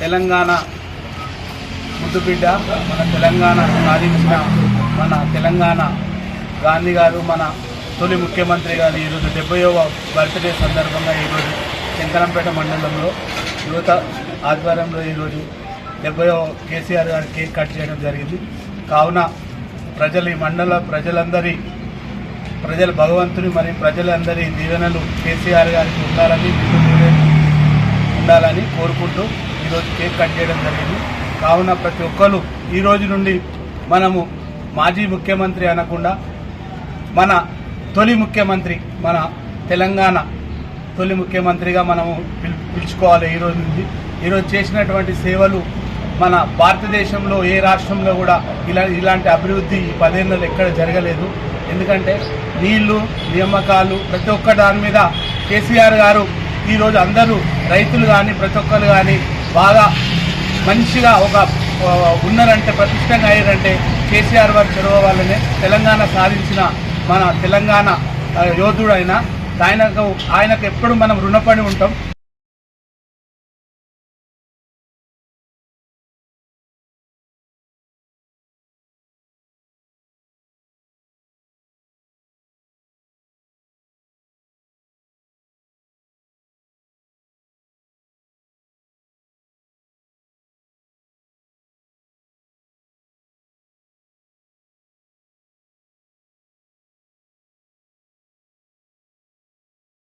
తెలంగాణ ముద్దుబిడ్డ మన తెలంగాణ సాధించిన మన తెలంగాణ గాంధీ గారు మన తొలి ముఖ్యమంత్రి గారు ఈరోజు డెబ్బైవ బర్త్డే సందర్భంగా ఈరోజు శంకరంపేట మండలంలో యువత ఆధ్వర్యంలో ఈరోజు డెబ్బైవ కేసీఆర్ గారు కేక్ కట్ చేయడం జరిగింది. కావున ప్రజలు ఈ మండల ప్రజలందరి ప్రజల భగవంతుని మరియు ప్రజలందరి దీవెనలు కేసీఆర్ గారికి ఉండాలని ఉండాలని కోరుకుంటూ ఈరోజు కేక్ కట్ చేయడం జరిగింది. కావున ప్రతి ఒక్కరు ఈ రోజు నుండి మనము మాజీ ముఖ్యమంత్రి అనకుండా మన తొలి ముఖ్యమంత్రి మన తెలంగాణ తొలి ముఖ్యమంత్రిగా మనము పిలుచుకోవాలి ఈ రోజు నుంచి ఈరోజు చేసినటువంటి సేవలు మన భారతదేశంలో ఏ రాష్ట్రంలో కూడా ఇలా ఇలాంటి అభివృద్ధి ఈ పదేళ్ళలో ఎక్కడ జరగలేదు. ఎందుకంటే నీళ్ళు నియామకాలు ప్రతి ఒక్క దాని మీద కేసీఆర్ గారు ఈరోజు అందరూ రైతులు కానీ ప్రతి ఒక్కరు కానీ బాగా మంచిగా ఒక ఉన్నారంటే ప్రతిష్టంగా అయ్యారంటే కేసీఆర్ వారి చొరవ వల్లనే తెలంగాణ సాధించిన మన తెలంగాణ యోధుడైన ఆయనకు ఆయనకు ఎప్పుడు మనం రుణపడి ఉంటాం.